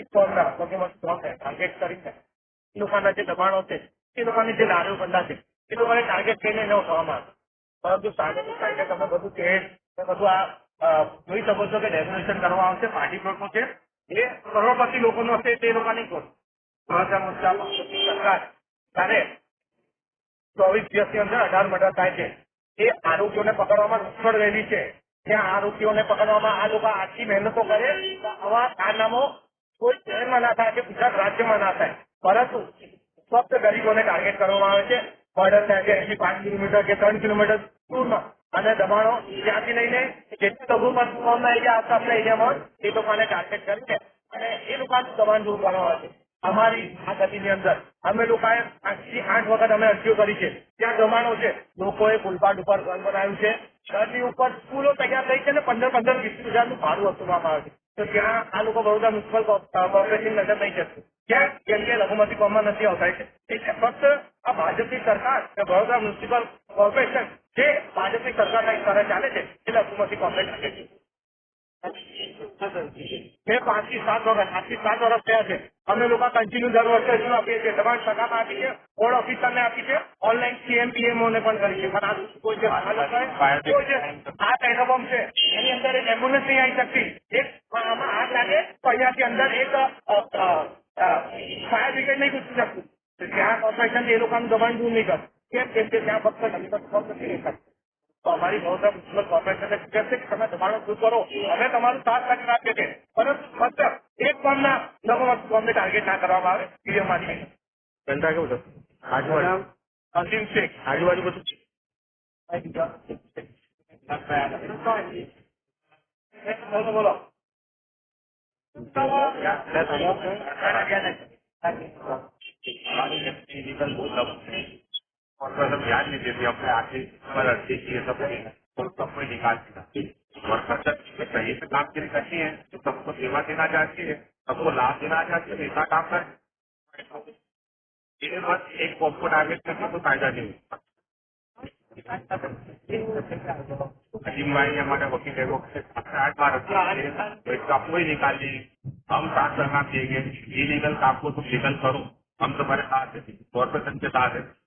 એક તો અમદાવાદ ટાર્ગેટ કરીને એ લોકોના જે દબાણો છે એ લોકોની જે લારીઓ બંધા છે એ લોકોને ટાર્ગેટ કરીને એનો થવામાં આવે પરંતુ સાંજે સાંજે તમે બધું કેસ બધું આ જોઈ શકો છો કે ડેમોનેશન કરવા આવશે પાર્ટી પ્લોટનું છે એ કરોડપતિ લોકોનો છે તે લોકો નહીં કોણ સરકાર ત્યારે ચોવીસ દિવસની અંદર અઢાર મર્ડર થાય છે એ આરોપીઓને પકડવામાં નિષ્ફળ રહેલી છે ત્યાં આરોપીઓને પકડવામાં આ લોકો આખી મહેનતો કરે આવા કારનામો કોઈ શહેરમાં ના થાય કે ગુજરાત રાજ્યમાં ના થાય પરંતુ ફક્ત ગરીબોને ટાર્ગેટ કરવામાં આવે છે બોર્ડર થાય છે પાંચ કિલોમીટર કે ત્રણ કિલોમીટર દૂરમાં અને દબાણો ત્યાંથી લઈને જેટલી લઘુમતના એરિયા આસપાસના એરિયામાં એ લોકોને ટાર્ગેટ કરીને અને એ લોકોનું દબાણ દૂર કરવામાં આવે છે અમારી આ ગતિની અંદર અમે લોકોએ આજથી આઠ વખત અમે અરજીઓ કરી છે ત્યાં દબાણો છે લોકોએ ફૂલપાટ ઉપર ઘર બનાવ્યું છે ઘરની ઉપર સ્કૂલો તૈયાર થઈ છે અને પંદર પંદર વીસ હજારનું ભાડું આપવામાં આવે છે તો ત્યાં આ લોકો બરોડા મ્યુનિસિપલ કોર્પોરેશન નજર નહીં જશે કેમ કેમ કે લઘુમતી કોમમાં નથી આવતા છે એટલે ફક્ત આ ભાજપની સરકાર બરોડા મ્યુનિસિપલ કોર્પોરેશન જે ભાજપની સરકારના ઇશારે ચાલે છે એ લઘુમતી કોમ્પ્લેટ રાખે છે મેં થી સાત વર્ષ આજથી સાત વર્ષ થયા છે અમે લોકો કન્ટીન્યુ જરૂર હશે આપીએ છે દવાખાનામાં આવી છે ઓર ઓફિસરને આવી છે ઓનલાઈન સીએમટીએમોને પણ કરી છે પણ આ કોઈ જે હાલક છે આ ટેક બોમ છે એની અંદર એક એકોલન્સી આવી سکتی એક હાથ લાગે પૈયાની અંદર એક ફાયર ડિટેક્ટર નથી જતું તો કે આ કોન્ફિડન્સ એ લોકોનું દવાણ દૂર નથી કર કે કે કે ત્યાં વખત અંતર પડતી એક તો અમારી બહુત કોમ્પેટિશન છે કે કઈ કને તમારે દવાણ કરો અમે તમારો સાથ રાખીને આપીએ છે બસ ફક્ત એક બમણા टारगेट ना करवा पावे ये जनता के बोलो आजू शेख आजू बाजू बोलो बोलो ध्यान नहीं देते अपने आखिर निकाल दिया वर्कर काम के लिए करती है तो सबको सेवा देना चाहती है सबको लाभ देना चाहती है नेता काम करें बस एक पॉप को टारगेट करना कोई फायदा नहीं अजीम भाई हमारे वकील है वो आठ बार तो काम ही निकाल लिए हम साथ करना चाहिए इलीगल काम को तुम लीगल करो हम तुम्हारे साथ है कॉर्पोरेशन के साथ है